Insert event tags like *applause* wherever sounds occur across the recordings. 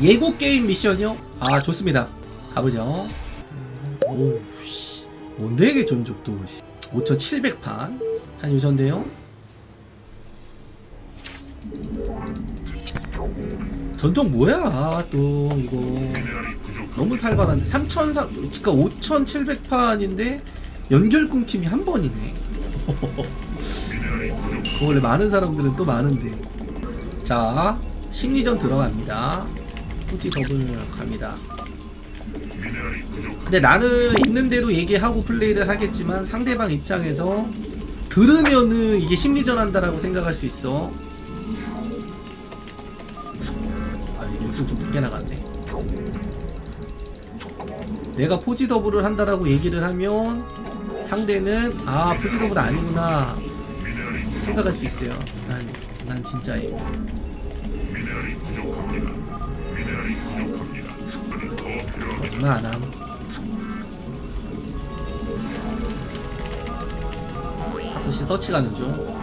예고 게임 미션이요? 아 좋습니다. 가보죠. 오우 씨. 뭔데 이게 전적도 5,700판 한 유전데요? 전적 뭐야 또 이거 너무 살벌한데 3,300 그러니까 5,700판인데 연결 끊김이 한 번이네. *laughs* 원래 많은 사람들은 또 많은데. 자, 심리전 들어갑니다. 후지 더블 갑니다. 근데 나는 있는 대로 얘기하고 플레이를 하겠지만 상대방 입장에서 들으면은 이게 심리전 한다라고 생각할 수 있어. 아, 이거 좀 늦게 나갔네. 내가 포지 더블을 한다라고 얘기를 하면 상대는 아 포지 더블 아니구나 생각할 수 있어요. 난, 난 진짜예요. 거짓 말안 함. 다섯 시 서치 가는 중. *laughs*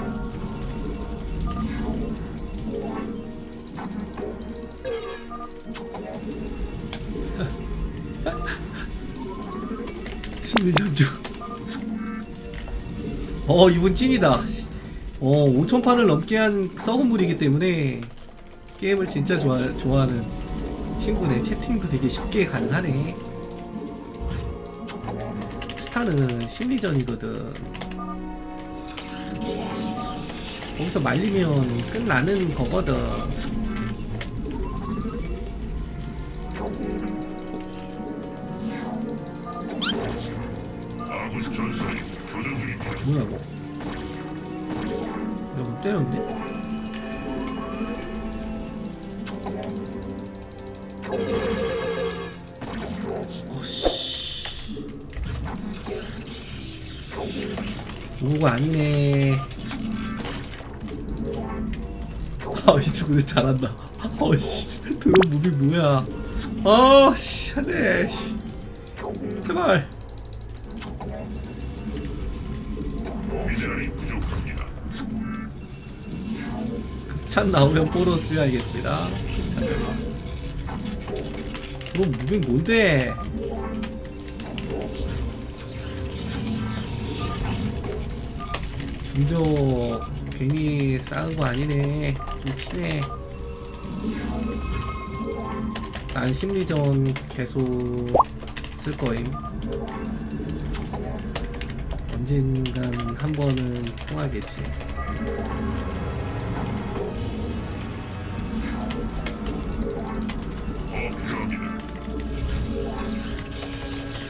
심리전 중. 어, 이분 찐이다. 어, 5천판을 넘게 한 썩은 물이기 때문에 게임을 진짜 좋아, 좋아하는 친구네. 채팅도 되게 쉽게 가능하네. 스타는 심리전이거든. 거기서 말리면 끝나는 거거든. 교전 중입니다. 뭐냐고? 여기 때렸는 잘한다. *laughs* 어씨, 드론 무비 뭐야? 아씨, 안돼. 씨. 제발. 미네랄이 부족합니다. 찬 나오면 보너스 알겠습니다. 그럼 무빙 뭔데? 인조 괜히 쌓은 거 아니네. 좀치 네. 난 심리전 계속 쓸 거임. 언젠간 한 번은 통하겠지.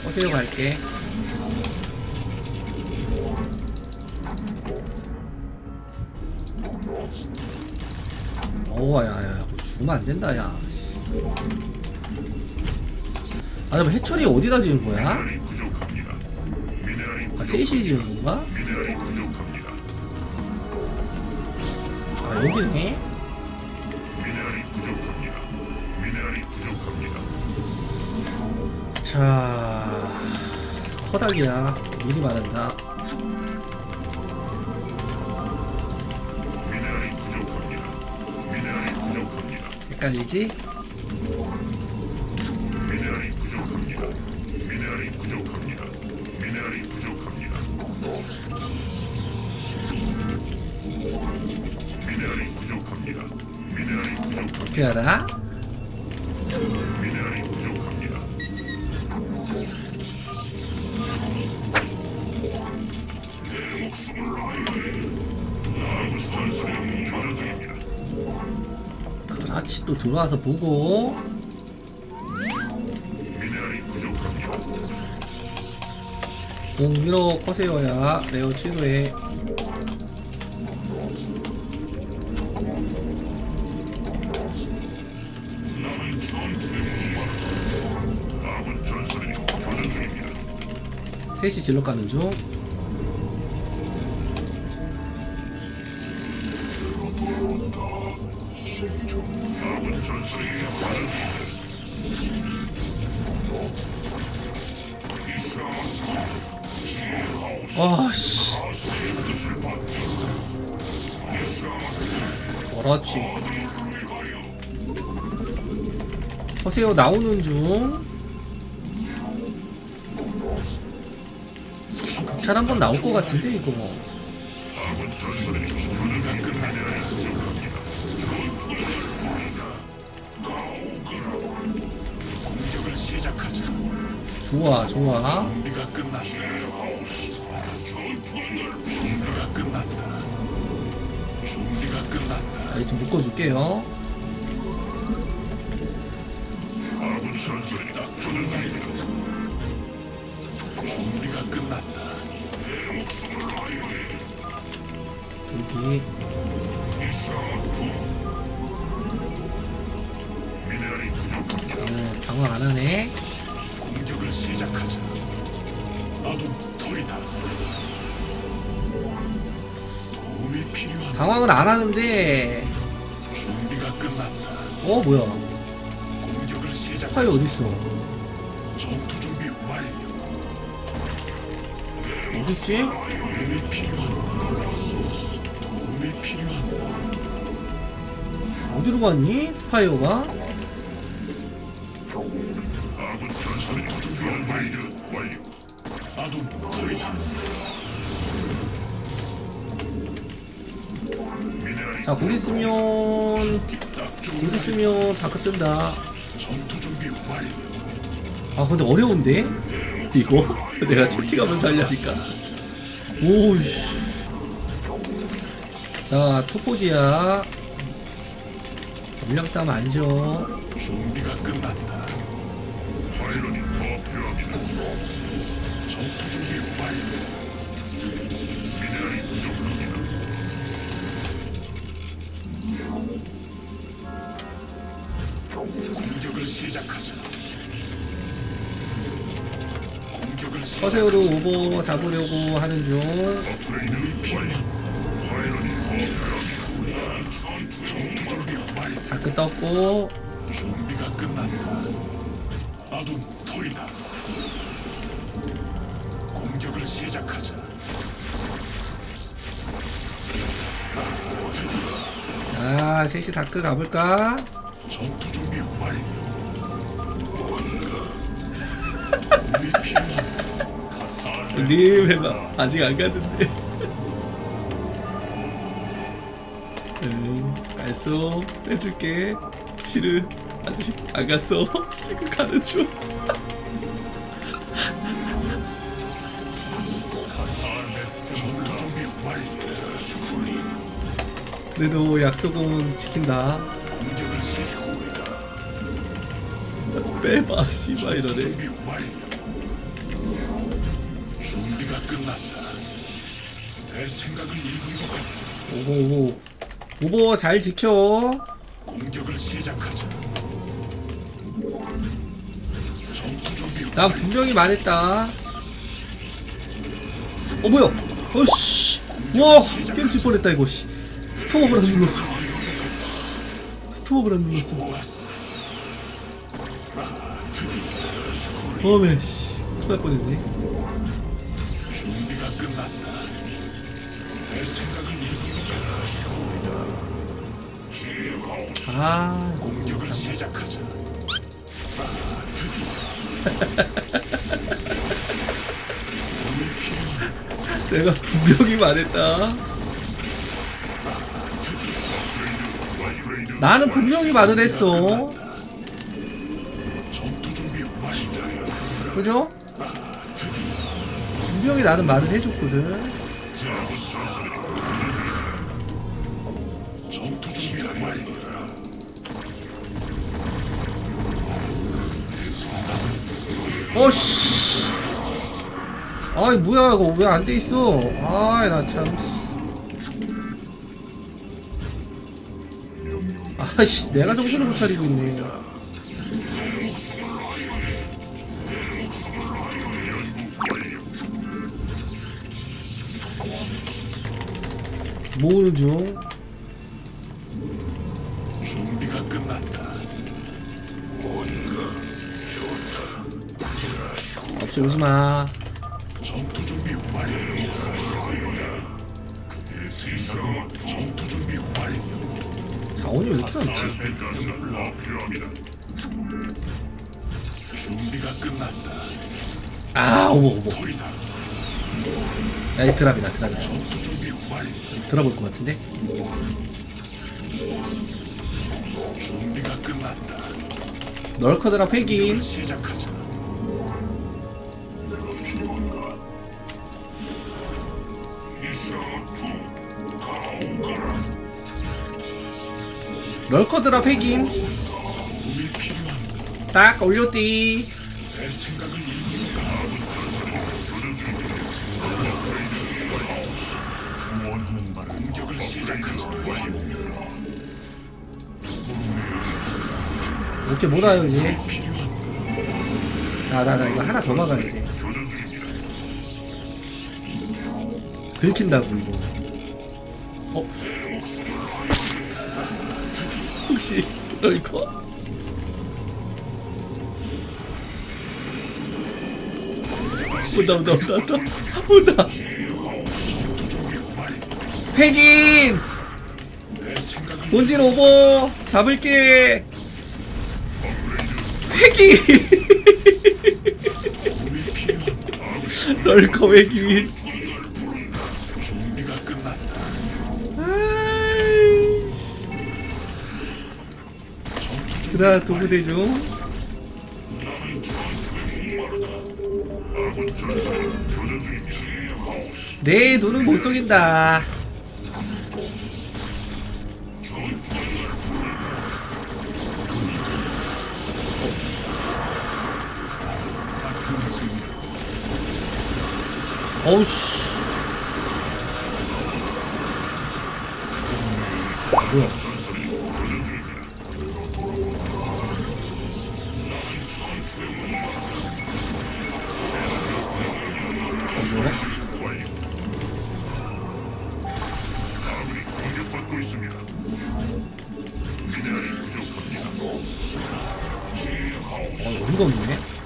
허세요 갈게. 어와 야야 그거 죽으면 안 된다 야. 아 그럼 해철이 어디다 지은 거야? 아. 셋이 지은 건가? 아. 미네랄이 부족합니다. 미네랄이 부족합니다. 자 커닥이야 미리 말한다. 헷갈리지? 어떻게 알아? 미네랄이 부족합니다. 내 목숨을 중입니다. 그렇지 또 들어와서 보고. 공기로 커세요야 레오 취소해. 3시 진로 가는 중. 아, 와씨. 그렇지? 허세요 나오는 중. 극찬 한번 나올 것 같은데 이거 시작하자. 좋아 좋아 준비가 끝났다. 준비가 끝났다. 준비가 끝났다. 여기 좀 묶어줄게요 아군 전설이 교전 중입니다. 부족합니다. 어, 방어 안 하네 공격을 시작하자. 아둠 토리다스. 도움이 필요한 방황은 안 하는데 준비가 끝났다. 어 뭐야 공격을 시작. 파이 어딨어 전투 준비 완료. 어딨지? 어디로 갔니? 스파이어가? 자곧 있으면 곧 있으면 다크 뜬다. 아 근데 어려운데? 이거? *laughs* 내가 채팅하면서 하려니까 오우씨 자 토포지야 물량 싸움 안 줘. 준비가 끝났다. 파일런이 더 필요합니다. 전투 준비 완료. 미네랄이 부족합니다. 공격을 시작하자. 공격을 시작. 허세오로 오버 잡으려고 하는 중 업그레이드 완료. 파일런이 더 필요합니다. 전투 준비. 다크 떴고 준비가 끝났다. 아둠 토리다스. 공격을 시작하자. 아 셋이 다크 가볼까? 전투 준비 완료. 뭔가 도움이 필요한 림 해봐 아직 안 갔는데 응 알쏘 빼줄게 시르 아직 안 갔어 *laughs* 지금 가는 중. *laughs* 그래도 약속은 지킨다. 빼봐 씨발 이러네 준비. 준비가 끝났다. 내 생각을 읽은 것 같다. 오버 오버 오버 잘 지켜 공격을 시작하자. 전투 준비 난 분명히 말했다 어 뭐야 어씨 와 게임 칠 뻔했다 이거 씨 스톱업을 안 눌렀어 스톱업을 안 눌렀어. 어메 씨 큰일 날 뻔했네 준비가 끝났다. 내 생각을 것 같다. 아 공격을 시작하자. 내가 분명히 말했다 나는 분명히 말을 했어. 그죠? 분명히 나는 말을 해줬거든 어씨. 아이 뭐야 이거. 왜 안 돼 있어? 아이 나참 아이씨 내가 정신을 못 차리고 있네. 모으는 중 없이 오지마 전투 준비 완료. 전투 준비 완료. 자원이 왜 이렇게 많지. 준비가 끝났다. 아 어머 어머. 야이 드랍이다 드랍 준비 완료. 들어볼 것 같은데 준비가 끝났다. 널커 드랍 회긴 시작하자. 도움이 필요한가? 딱 올렸디 내 생각을 읽는가? 원하는 바를 공격을 시작하자. 오케이 못 와요 이제 필요한가? 자나 나 이거 하나 더 막아야 돼. 긁힌다고 이거 어? 혹시 널커? 온다 온다 온다 온다. 온다. 생각을 본진 오고 잡을게. 회긴 널커 회긴 그다 도구대 중 아군 전사 교전 중입니다. 내 눈은 못 속인다. 어우씨. 뭐야? 어, 어이가 없네.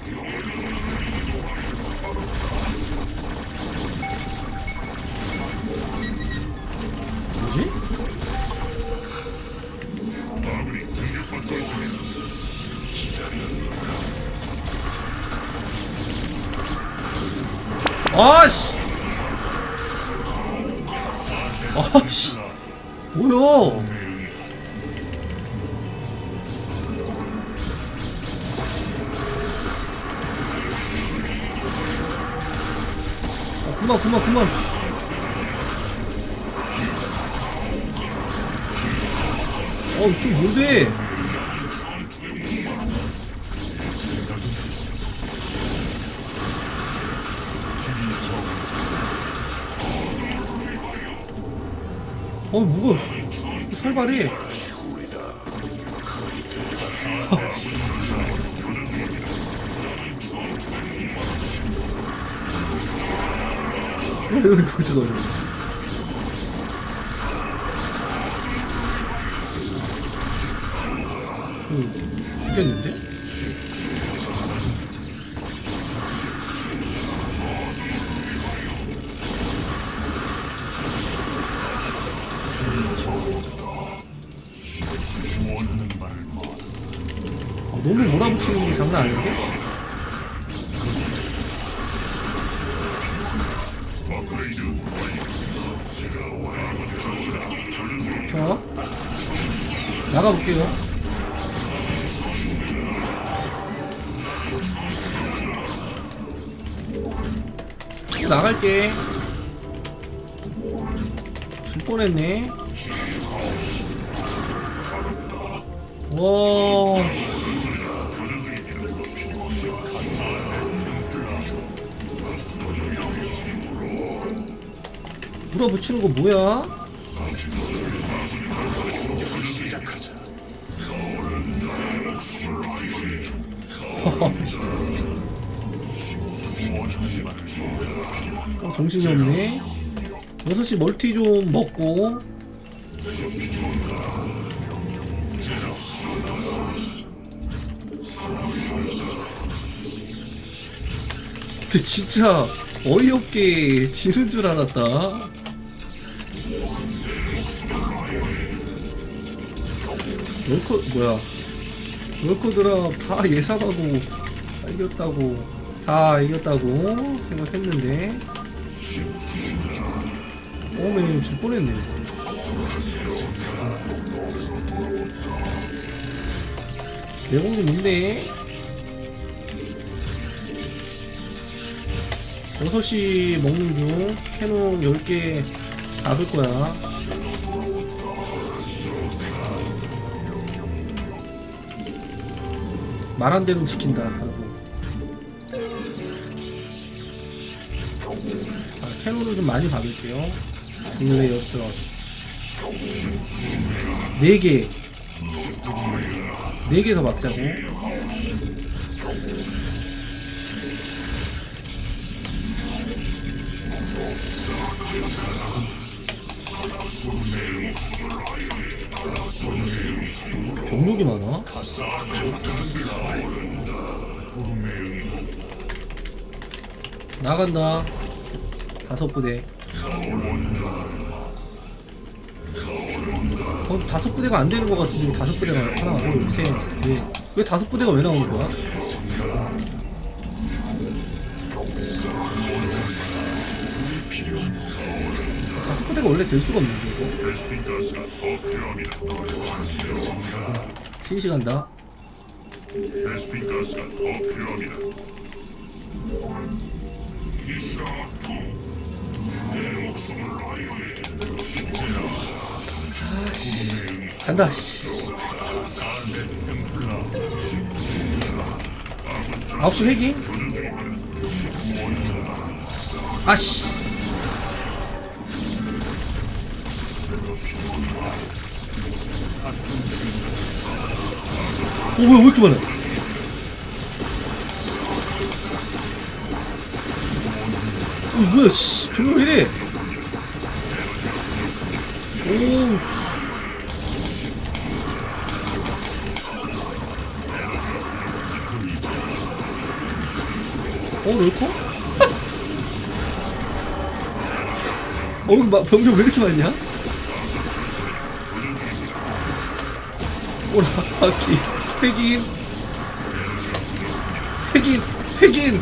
어, 뭐가 살발해. 왜 여기 보자 너 죽겠는데? 자 나가볼게요. 나갈게. 줄 뻔했네. 와 물어붙이는 거 뭐야? *laughs* 어, 정신이 없네. 6시 멀티 좀 먹고. 근데 진짜 어이없게 지는 줄 알았다. 월커 뭐야? 월커 드랍 다 예상하고 다 이겼다고. 다 이겼다고 생각했는데. 오메 줄 뻔했네. 내공이 있네 6시 먹는 중 캐논 10개 잡을 거야 말한 대로 지킨다. 하고 자 캐논을 좀 많이 박을게요. 국내 여스런 4개. 4개 더 박자고 병력이 많아? 나간다 다섯 부대 어, 다섯 부대가 안 되는 것 같은데 왜 다섯 부대가 하나 둘셋넷왜 다섯 부대가 왜 나오는 거야? 부대가 원래 될 수가 없는데 이거. 신시 간다 베스핀 가스가 더 필요합니다. 이샤투 내 목숨을 아이오에 간다 아홉 시 회기 아씨 오 뭐야 왜 이렇게 많아 어 뭐야 씨 병력 왜 이래 오우 어, 럴커? *laughs* 어, 여기 막 병력 왜 이렇게 많냐? 오라, 바퀴, 흑인, 흑인, 흑인!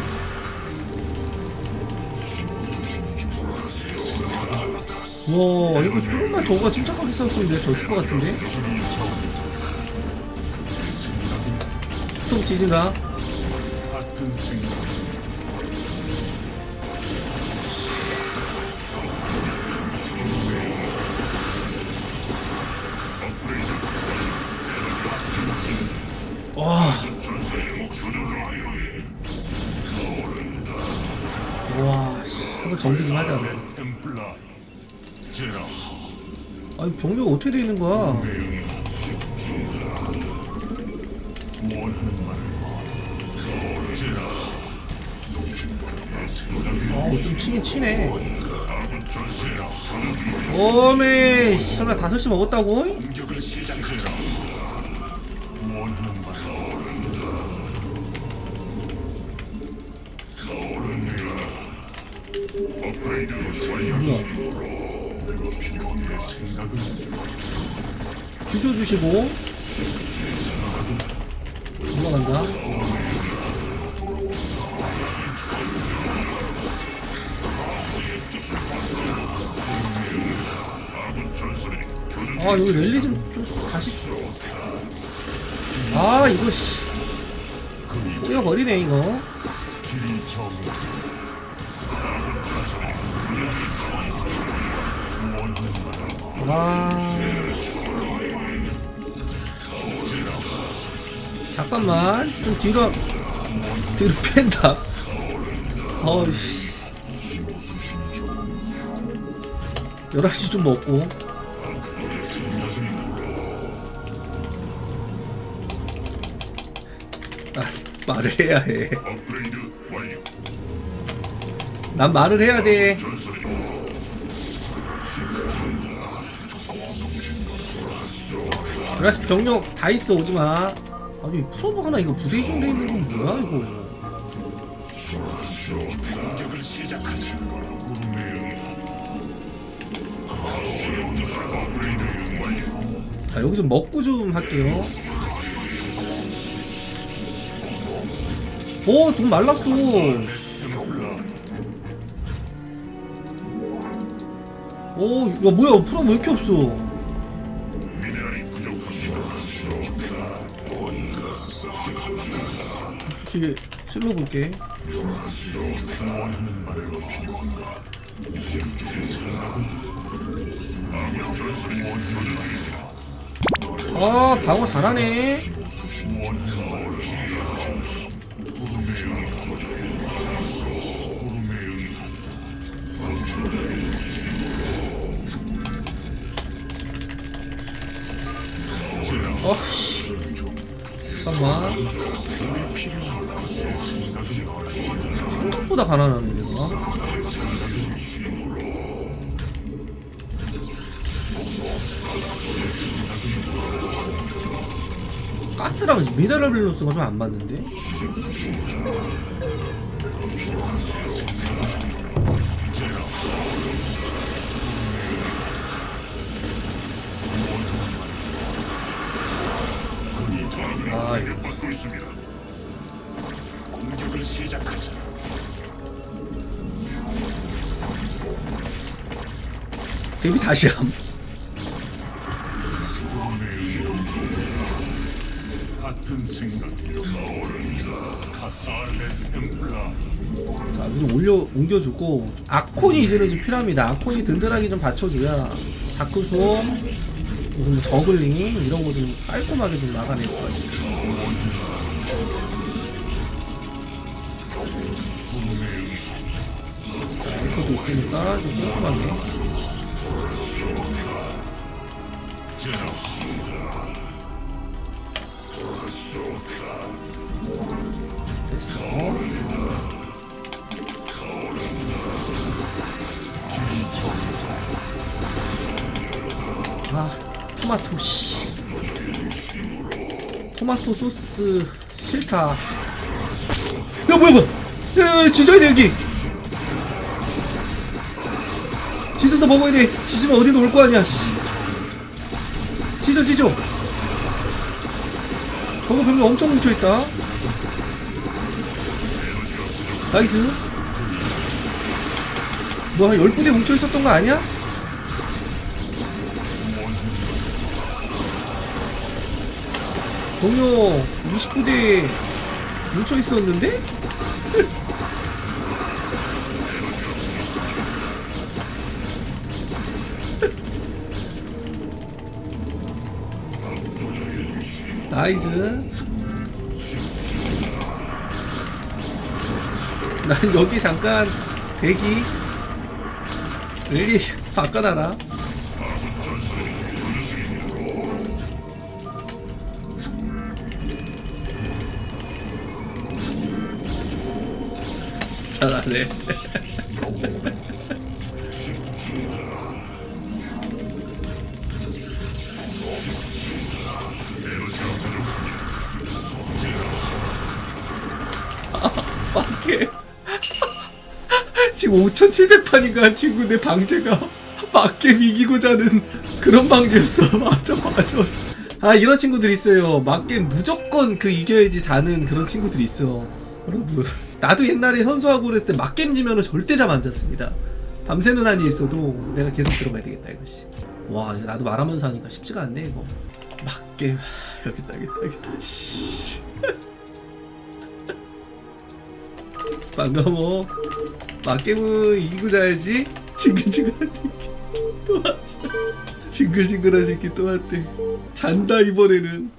와, 이거 조금만 저거가 침착하게 썼으면 내가 졌을 것 같은데? 또 지진다. 같은 생각 와. 와, 씨, 한번 정비 좀 하자. 아니 병력 어떻게 돼 있는 거야? 말해 제라 아좀 치긴 치네. 오메, 설마 다섯 시 먹었다고? 규조 주시고 교전 아 여기 랠리 좀, 좀 다시. 아 이거 씨. 꼬여버리네 이거. 와. 잠깐만 좀 뒤로 뒤로 뺀다. 어이씨. 11시 좀 먹고 아, 말을 해야 해. 난 말을 해야 돼. 그래서 병력 다 있어 오지 마. 아니 프로브 하나 이거 부대 중돼 있는 건 뭐야 이거? 자 여기 좀 먹고 좀 할게요. 오, 돈 말랐어. 오, 야, 뭐야, 프로 왜 이렇게 없어? 혹시 실로 볼게. 아, 방어 잘하네. 어, 씨. 잠깐만. 생각보다 가난하네, 얘가. 가스랑 미네랄 밸런스가 좀 안 맞는데? 있습니다. 공격을 시작하자. 데뷔 다시 함. 같은 생각. 카사르렌 템플라. 자, 여기 올려 옮겨주고 아콘이 이제는 좀 필요합니다. 아콘이 든든하게 좀 받쳐줘야 다크솜 무슨 뭐 저글링 이런 거 좀 깔끔하게 좀 막아낼 것 같아요. 자, 에코도 있으니까 좀. 됐어. 아 토마토 씨 토마토 소스 싫다 야 뭐야 뭐야 야, 돼 여기 지져서 먹어야 돼. 지지면 어디든 올 거 아니야 씨. 지져 지져 저거 병력 엄청 뭉쳐있다. 나이스. 뭐한 10분에 뭉쳐있었던 거 아니야? 동료 29대 뭉쳐 있었는데? 나이스. 난 여기 잠깐 대기. 릴리 *laughs* 바꿔놔라. 잘하네. *laughs* 지금 5,700판인가 친구 내 방제가. 밖에 이기고자 하는 그런 방제였어. *laughs* 맞아 맞아 아. 이런 친구들 있어요. 맞게임 무조건 그 이겨야지 자는 그런 친구들이 있어. 여러분. 나도 옛날에 선수하고 그랬을 때 맞게임 지면은 절대 잠 안 잤습니다. 밤새는 한이 있어도 내가 계속 들어가야 되겠다 이것이. 와 나도 말하면서 하니까 쉽지가 않네 이거. 맞게임 여기다 여기다 여기다 씨. *laughs* 반가워. 맞게임은 이기고 자야지. 징글징글한 새끼 또 왔죠. 징글징글한 새끼 또 왔대. 잔다 이번에는.